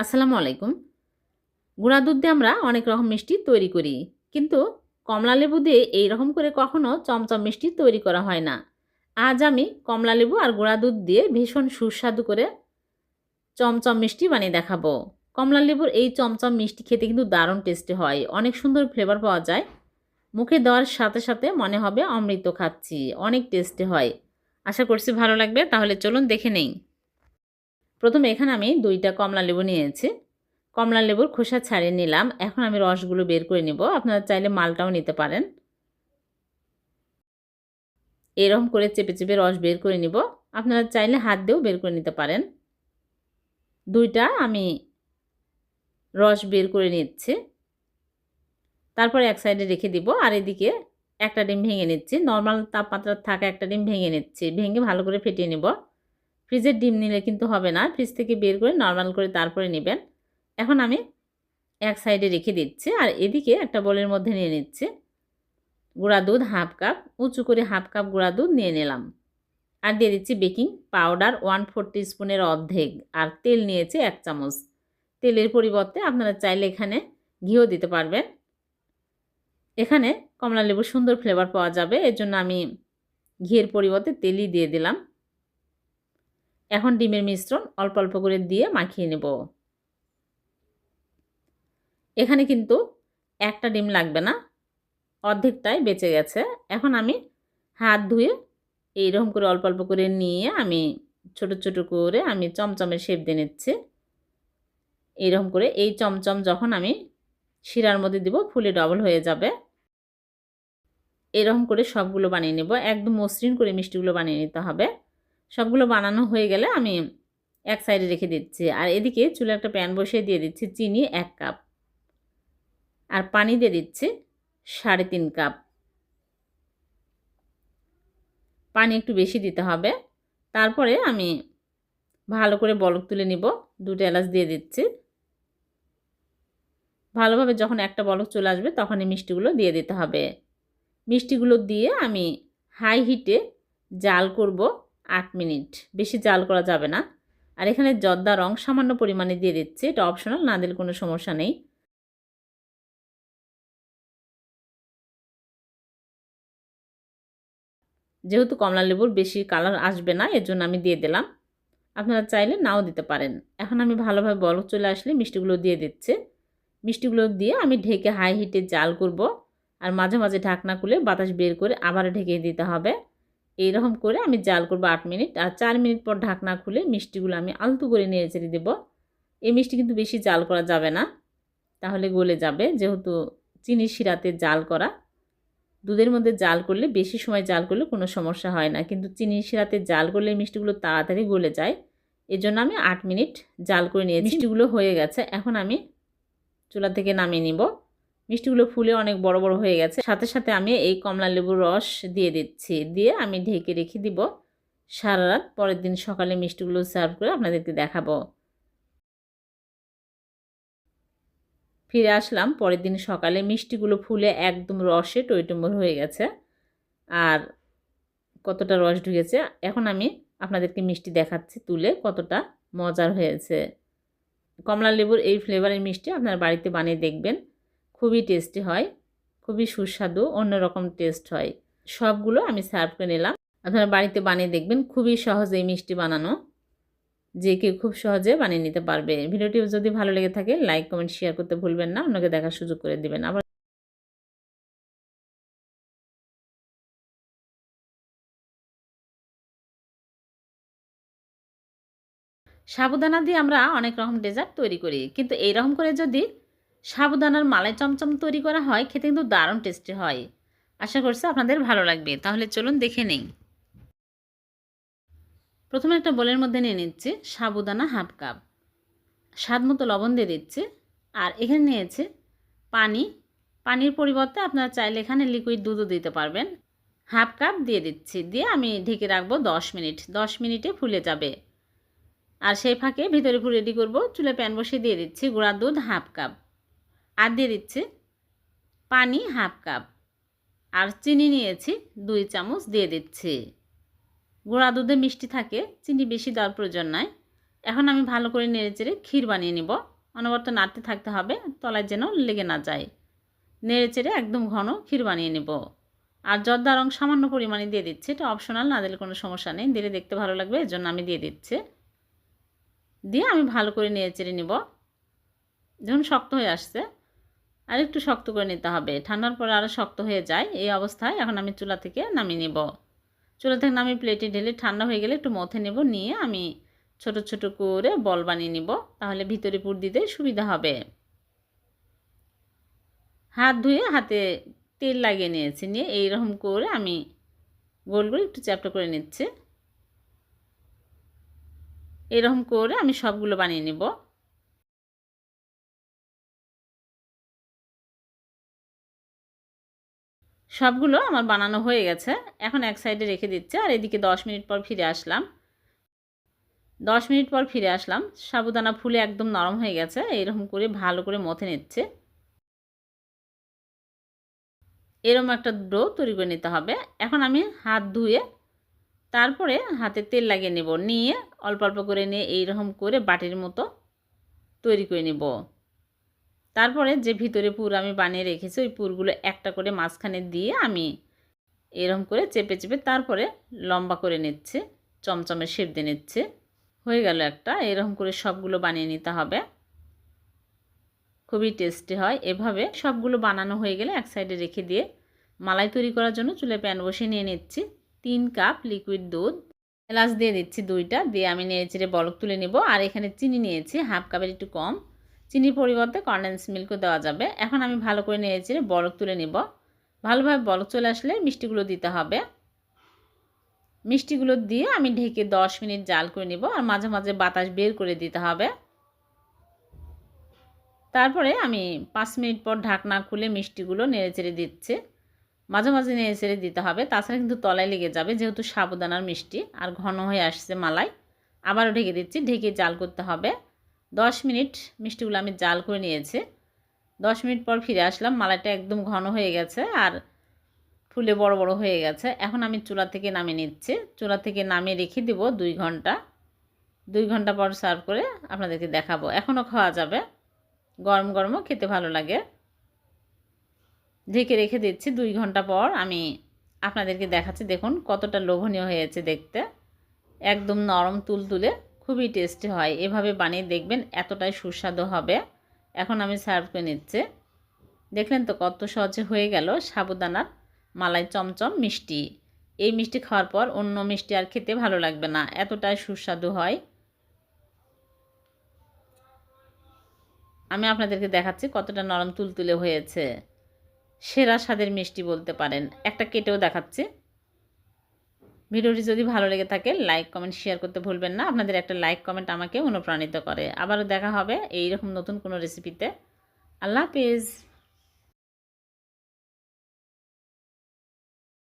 আসসালামু আলাইকুম। গুঁড়া দুধ দিয়ে আমরা অনেক রকম মিষ্টি তৈরি করি, কিন্তু কমলা লেবু দিয়ে এই রকম করে কখনো চমচম মিষ্টি তৈরি করা হয় না। আজ আমি কমলা লেবু আর গুঁড়া দুধ দিয়ে ভীষণ সুস্বাদু করে চমচম মিষ্টি বানিয়ে দেখাবো। কমলা লেবুর এই চমচম মিষ্টি খেতে কিন্তু দারুণ টেস্টি হয়, অনেক সুন্দর ফ্লেভার পাওয়া যায়। মুখে দেওয়ার সাথে সাথে মনে হবে অমৃত খাচ্ছি, অনেক টেস্টি হয়। আশা করছি ভালো লাগবে, তাহলে চলুন দেখে নেই। প্রথমে এখানে আমি দুইটা কমলা লেবু নিয়েছি। কমলা লেবুর খোসা ছাড়িয়ে নিলাম। এখন আমি রসগুলো বের করে নিব। আপনারা চাইলে মালটাও নিতে পারেন। এরকম করে চেপে চেপে রস বের করে নিব। আপনারা চাইলে হাত দিয়েও বের করে নিতে পারেন। দুইটা আমি রস বের করে নিচ্ছি। তারপর এক সাইডে রেখে দিব। আর এদিকে একটা ডিম ভেঙে নিচ্ছি। নর্মাল তাপমাত্রা থাকা একটা ডিম ভেঙে নিচ্ছি। ভেঙে ভালো করে ফেটিয়ে নিব। ফ্রিজের ডিম নিলে কিন্তু হবে না। ফ্রিজ থেকে বের করে নর্মাল করে তারপরে নেবেন। এখন আমি এক সাইডে রেখে দিচ্ছি আর এদিকে একটা বলের মধ্যে নিয়ে নিচ্ছি। গুঁড়া দুধ হাফ কাপ উঁচু করে হাফ কাপ গুঁড়া দুধ নিয়ে নিলাম। আর দিয়ে দিচ্ছি বেকিং পাউডার ওয়ান ফোর স্পুনের অর্ধেক আর তেল নিয়েছি এক চামচ। তেলের পরিবর্তে আপনারা চাইলে এখানে ঘিও দিতে পারবেন। এখানে কমলা লেবুর সুন্দর ফ্লেভার পাওয়া যাবে। এর জন্য আমি ঘিয়ের পরিবর্তে তেলই দিয়ে দিলাম। এখন ডিমের মিশ্রণ অল্প অল্প করে দিয়ে মাখিয়ে নেব। এখানে কিন্তু একটা ডিম লাগবে না, অর্ধেকটাই বেঁচে গেছে। এখন আমি হাত ধুয়ে এইরকম করে অল্প অল্প করে নিয়ে আমি ছোট ছোট করে আমি চমচমের শেপ দিয়ে নিচ্ছি। এইরকম করে এই চমচম যখন আমি শিরার মধ্যে দিব, ফুলে ডবল হয়ে যাবে। এরকম করে সবগুলো বানিয়ে নেব। একদম মসৃণ করে মিষ্টিগুলো বানিয়ে নিতে হবে। সবগুলো বানানো হয়ে গেলে আমি এক সাইডে রেখে দিচ্ছি। আর এদিকে চুলে একটা প্যান বসিয়ে দিয়ে দিচ্ছি চিনি এক কাপ। আর পানি দিয়ে দিচ্ছি সাড়ে তিন কাপ। পানি একটু বেশি দিতে হবে। তারপরে আমি ভালো করে বলক তুলে নিব। দুটো এলাচ দিয়ে দিচ্ছি। ভালোভাবে যখন একটা বলক চলে আসবে তখন এই মিষ্টিগুলো দিয়ে দিতে হবে। মিষ্টিগুলো দিয়ে আমি হাই হিটে জাল করব। আট মিনিট। বেশি জাল করা যাবে না। আর এখানে জর্দা রং সামান্য পরিমাণে দিয়ে দিচ্ছি। এটা অপশনাল না দিলে কোনো সমস্যা নেই। যেহেতু কমলা লেবুর বেশি কালার আসবে না এর জন্য আমি দিয়ে দিলাম। আপনারা চাইলে নাও দিতে পারেন। এখন আমি ভালোভাবে বলক চলে আসলে মিষ্টিগুলো দিয়ে দিচ্ছে। মিষ্টিগুলো দিয়ে আমি ঢেকে হাই হিটে জাল করব। আর মাঝে মাঝে ঢাকনা খুলে বাতাস বের করে আবার ঢেকে দিতে হবে। এইরকম করে আমি জাল করব আট মিনিট আর চার মিনিট পর ঢাকনা খুলে মিষ্টিগুলো আমি আলতু করে নিয়ে চেড়ে দেবো। এই মিষ্টি কিন্তু বেশি জাল করা যাবে না তাহলে গলে যাবে। যেহেতু চিনি শিরাতে জাল করা দুধের মধ্যে জাল করলে বেশি সময় জাল করলে কোনো সমস্যা হয় না। কিন্তু চিনি শিরাতে জাল করলে মিষ্টিগুলো তাড়াতাড়ি গলে যায় এজন্য আমি আট মিনিট জাল করে নিয়েছি। মিষ্টিগুলো হয়ে গেছে এখন আমি চুলা থেকে নামিয়ে নিব। মিষ্টিগুলো ফুলে অনেক বড় বড় হয়ে গেছে। সাথে সাথে আমি এই কমলা লেবুর রস দিয়ে দিচ্ছি। দিয়ে আমি ঢেকে রেখে দিব। সারা রাত পরের দিন সকালে মিষ্টিগুলো সার্ভ করে আপনাদেরকে দেখাবো। ফিরে আসলাম। পরের দিন সকালে মিষ্টিগুলো ফুলে একদম রসে টইটম্বর হয়ে গেছে। আর কতটা রস ঢুকেছে, এখন আমি আপনাদেরকে মিষ্টি দেখাচ্ছি তুলে কতটা মজার হয়েছে। কমলা লেবুর এই ফ্লেভারের মিষ্টি আপনার বাড়িতে বানিয়ে দেখবেন। খুবই টেস্টি হয়, খুবই সুস্বাদু, অন্যরকম টেস্ট হয়। সবগুলো আমি সার্ভ করে নিলাম। আপনারা বাড়িতে বানিয়ে দেখবেন, খুবই সহজে এই মিষ্টি বানানো। যে কেউ খুব সহজে বানিয়ে নিতে পারবে। ভিডিওটি যদি ভালো লেগে থাকে লাইক কমেন্ট শেয়ার করতে ভুলবেন না। অন্যকে দেখার সুযোগ করে দেবেন। আবার সাবুদানা দিয়ে আমরা অনেক রকম ডেজার্ট তৈরি করি। কিন্তু এই রকম করে যদি সাবুদানার মালাই চমচম তৈরি করা হয়, খেতে কিন্তু দারুণ টেস্টি হয়। আশা করছি আপনাদের ভালো লাগবে। তাহলে চলুন দেখে নেই। প্রথমে একটা বোলের মধ্যে নিয়ে নিচ্ছি সাবুদানা হাফ কাপ। স্বাদ মতো লবণ দিয়ে দিচ্ছে। আর এখানে নিয়েছে পানি। পানির পরিবর্তে আপনারা চাইলে এখানে লিকুইড দুধও দিতে পারবেন। হাফ কাপ দিয়ে দিচ্ছি। দিয়ে আমি ঢেকে রাখব দশ মিনিট। দশ মিনিটে ফুলে যাবে। আর সেই ফাঁকে ভিতরে ফুল রেডি করব। চুলে প্যান বসিয়ে দিয়ে দিচ্ছি গুঁড়া দুধ হাফ কাপ। আর দিয়ে দিচ্ছি পানি হাফ কাপ। আর চিনি নিয়েছি দুই চামচ দিয়ে দিচ্ছি। গুঁড়া দুধে মিষ্টি থাকে, চিনি বেশি দেওয়ার প্রয়োজন নয় এখন আমি ভালো করে নেড়ে চেড়ে ক্ষীর বানিয়ে নিব। অনবরত নাড়তে থাকতে হবে, তলায় যেন লেগে না যায়। নেড়ে চেড়ে একদম ঘন ক্ষীর বানিয়ে নেব। আর জর্দা রং সামান্য পরিমাণে দিয়ে দিচ্ছি, এটা অপশনাল না দিলে কোনো সমস্যা নেই। দিলে দেখতে ভালো লাগবে এর জন্য আমি দিয়ে দিচ্ছি। দিয়ে আমি ভালো করে নেড়ে চেড়ে নিব। যখন শক্ত হয়ে আসছে। আর একটু শক্ত করে নিতে হবে। ঠান্ডার পরে আরও শক্ত হয়ে যায় এই অবস্থায়। এখন আমি চুলা থেকে নামিয়ে নেব। চুলা থেকে নামিয়ে প্লেটে ঢেলে ঠান্ডা হয়ে গেলে একটু মথে নেব, নিয়ে আমি ছোট ছোট করে বল বানিয়ে নিব। তাহলে ভিতরে পুর দিতে সুবিধা হবে। হাত ধুয়ে হাতে তেল লাগিয়ে নিয়েছি। নিয়ে এইরকম করে আমি গোল করে একটু চ্যাপটা করে নিচ্ছি। এরকম করে আমি সবগুলো বানিয়ে নিব। সবগুলো আমার বানানো হয়ে গেছে। এখন এক সাইডে রেখে দিচ্ছে আর এদিকে দশ মিনিট পর ফিরে আসলাম। দশ মিনিট পর ফিরে আসলাম। সাবুদানা ফুলে একদম নরম হয়ে গেছে। এরকম করে ভালো করে মথে নিচ্ছে। এরকম একটা ডো তৈরি করে নিতে হবে। এখন আমি হাত ধুয়ে তারপরে হাতে তেল লাগিয়ে নেব। নিয়ে অল্প অল্প করে নিয়ে এইরকম করে বাটির মতো তৈরি করে নেব। তারপরে যে ভিতরে পুর আমি বানিয়ে রেখেছি, ওই পুরগুলো একটা করে মাঝখানে দিয়ে আমি এরকম করে চেপে চেপে তারপরে লম্বা করে নিচ্ছে, চমচমে শেপ দিয়ে নিচ্ছে। হয়ে গেল একটা এরকম করে সবগুলো বানিয়ে নিতে হবে। খুবই টেস্টি হয়। এভাবে সবগুলো বানানো হয়ে গেলে এক সাইডে রেখে দিয়ে মালাই তৈরি করার জন্য চুলে প্যান বসে নিয়ে নিচ্ছি। তিন কাপ লিকুইড দুধ, এলাচ দিয়ে দিচ্ছি দুইটা, দিয়ে আমি নেড়ে চেড়ে বলক তুলে নিব। আর এখানে চিনি নিয়েছি, হাফ কাপের একটু কম। চিনির পরিবর্তে কন্ডেন্স মিল্কও দেওয়া যাবে। এখন আমি ভালো করে চেড়ে বলক তুলে নিব। ভালোভাবে বলক চলে আসলে মিষ্টিগুলো দিতে হবে। মিষ্টিগুলো দিয়ে আমি ঢেকে দশ মিনিট জাল করে নিব আর মাঝে মাঝে বাতাস বের করে দিতে হবে। তারপরে আমি পাঁচ মিনিট পর ঢাকনা খুলে মিষ্টিগুলো নেড়ে চেড়ে দিচ্ছে। মাঝে মাঝে নেড়ে চেড়ে দিতে হবে। তাছাড়া কিন্তু তলায় লেগে যাবে যেহেতু সাবুদানার মিষ্টি আর ঘন হয়ে আসছে মালাই। আবারও ঢেকে দিচ্ছি। ঢেকে জাল করতে হবে। দশ মিনিট মিষ্টিগুলো আমি জাল করে নিয়েছি। দশ মিনিট পর ফিরে আসলাম, মালাইটা একদম ঘন হয়ে গেছে আর ফুলে বড় বড় হয়ে গেছে। এখন আমি চুলা থেকে নামিয়ে নিচ্ছি। চুলা থেকে নামিয়ে রেখে দিব দুই ঘণ্টা। দুই ঘণ্টা পর সার্ভ করে আপনাদেরকে দেখাবো। এখনও খাওয়া যাবে। গরম গরমও খেতে ভালো লাগে। ঢেকে রেখে দিচ্ছি। দুই ঘণ্টা পর আমি আপনাদেরকে দেখাচ্ছি। দেখুন কতটা লোভনীয় হয়েছে দেখতে। একদম নরম তুলতুলে খুবই টেস্টি হয়। এভাবে বানিয়ে দেখবেন এতটাই সুস্বাদু হবে। এখন আমি সার্ভ করে নিচ্ছি। দেখলেন তো কত সহজে হয়ে গেল সাবুদানার মালাই চমচম মিষ্টি। এই মিষ্টি খাওয়ার পর অন্য মিষ্টি আর খেতে ভালো লাগবে না, এতটাই সুস্বাদু হয়। আমি আপনাদেরকে দেখাচ্ছি কতটা নরম তুলতুলে হয়েছে। সেরা স্বাদের মিষ্টি বলতে পারেন। একটা কেটেও দেখাচ্ছি। ভিডিওটি যদি ভালো লেগে থাকে লাইক কমেন্ট শেয়ার করতে ভুলবেন না। আপনাদের একটা লাইক কমেন্ট আমাকে অনুপ্রাণিত করে। আবারও দেখা হবে এইরকম নতুন কোনো রেসিপিতে আল্লাহ হাফিজ।